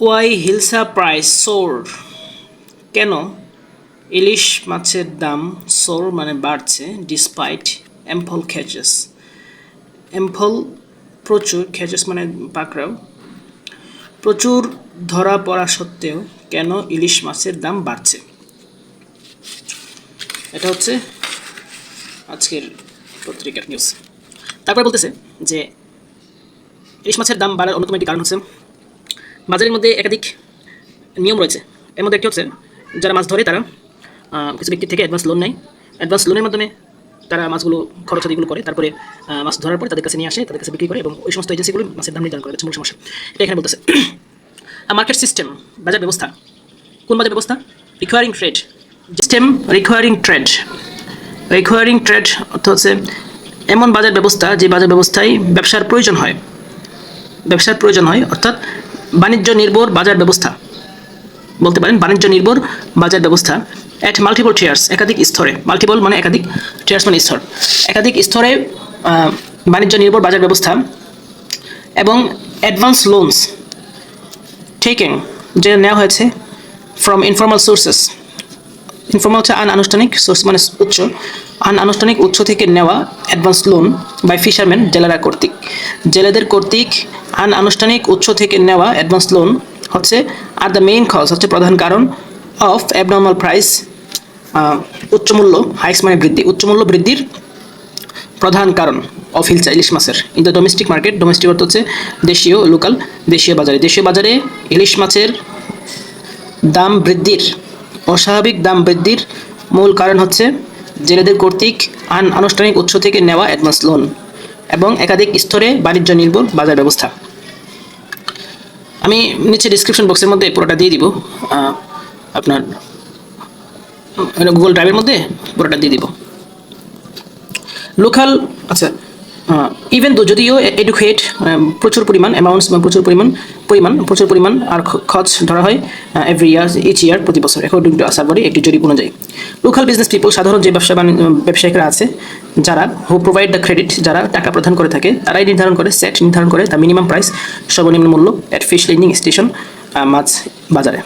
Y hilsa price সোর। কেন? ইলিশ মাছের দাম সোর মানে বাড়ছে ডিসপাইট এম্পল খেচেস এম্পল প্রচুর খেচেস মানে পাকড়াও। প্রচুর ধরা পড়া সত্ত্বেও কেন ইলিশ মাছের দাম বাড়ছে? এটা হচ্ছে আজকের পত্রিকার নিউজ তারপরে বলতেছে যে, ইলিশ মাছের দাম বাড়ার অন্যতম একটি কারণ হচ্ছে বাজারের মধ্যে একাধিক নিয়ম রয়েছে। এর মধ্যে একটি হচ্ছে যারা মাছ ধরে তারা কিছু ব্যক্তির থেকে অ্যাডভান্স লোন নেয়। অ্যাডভান্স লোনের মাধ্যমে তারা মাছগুলো খরচাদিগুলো করে, তারপরে মাছ ধরার পরে তাদের কাছে নিয়ে আসে, তাদের কাছে বিক্রি করে এবং ওই সমস্ত এজেন্সিগুলো মাছের দাম নির্ধারণ করে মূল সমস্যা। এটা এখানে বলতেছে। মার্কেট সিস্টেম বাজার ব্যবস্থা। কোন বাজার ব্যবস্থা? Recurring trade system recurring trade recurring trade অর্থ হচ্ছে এমন বাজার ব্যবস্থা, যে বাজার ব্যবস্থায় ব্যবসার প্রয়োজন হয়। ব্যবসার প্রয়োজন হয়, অর্থাৎ বাণিজ্য নির্ভর বাজার ব্যবস্থা। বলতে পারেন বাণিজ্য নির্ভর বাজার ব্যবস্থা। অ্যাট মাল্টিপল টিয়ার্স একাধিক স্তরে। মাল্টিপল মানে একাধিক টিয়ার্স মানে স্তর। একাধিক স্তরে বাণিজ্য নির্ভর বাজার ব্যবস্থা এবং অ্যাডভান্স লোনস টেকিং যে নেওয়া হয়েছে ফ্রম ইনফর্মাল সোর্সেস ইনফর্মাল হচ্ছে আন আনুষ্ঠানিক সোর্স মানে উৎস। আনুষ্ঠানিক উৎস থেকে নেওয়া অ্যাডভান্স লোন বাই ফিশারম্যান জেলেরা কর্তৃক। জেলেদের কর্তৃক আনুষ্ঠানিক উৎস থেকে নেওয়া অ্যাডভান্স লোন হচ্ছে আর দ্য মেইন কজ হচ্ছে প্রধান কারণ অফ অ্যাবনর্মাল প্রাইস উচ্চমূল্য হাইক্স মানে বৃদ্ধি। উচ্চমূল্য বৃদ্ধির প্রধান কারণ অফ হিলচা ইলিশ মাছের। In the domestic market domestic অর্থ হচ্ছে দেশীয় লোকাল দেশীয় বাজারে। দেশীয় বাজারে ইলিশ মাছের দাম বৃদ্ধির, অস্বাভাবিক দাম বৃদ্ধির মূল কারণ হচ্ছে জেলেদের কর্তৃক আন আনুষ্ঠানিক উৎস থেকে নেওয়া অ্যাডভান্স লোন এবং একাধিক স্তরে বাণিজ্য নির্ভর বাজার ব্যবস্থা। আমি নিচে ডিসক্রিপশন বক্সের মধ্যে পুরোটা দিয়ে দিব। আপনার গুগল ড্রাইভের মধ্যে পুরোটা দিয়ে দিব। লোকাল আচ্ছা ইভেন তো যদিও এডুকেট প্রচুর পরিমাণ অ্যামাউন্টস প্রচুর পরিমাণ পরিমাণ, প্রচুর পরিমাণ, আর খরচ ধরা হয় এভরি ইয়ার ইচ ইয়ার প্রতি বছর অ্যাকর্ডিং টু আসারবাড়ি একটি জরিপ অনুযায়ী। লোকাল বিজনেস পিপল সাধারণ যে ব্যবসা ব্যবসায়িকরা আছে, যারা হু প্রোভাইড দ্য ক্রেডিট যারা টাকা প্রদান করে থাকে, তারাই নির্ধারণ করে সেট নির্ধারণ করে দ্য মিনিমাম প্রাইস সর্বনিম্ন মূল্য অ্যাট ফিশ লেন্ডিং স্টেশন মাছ বাজারে।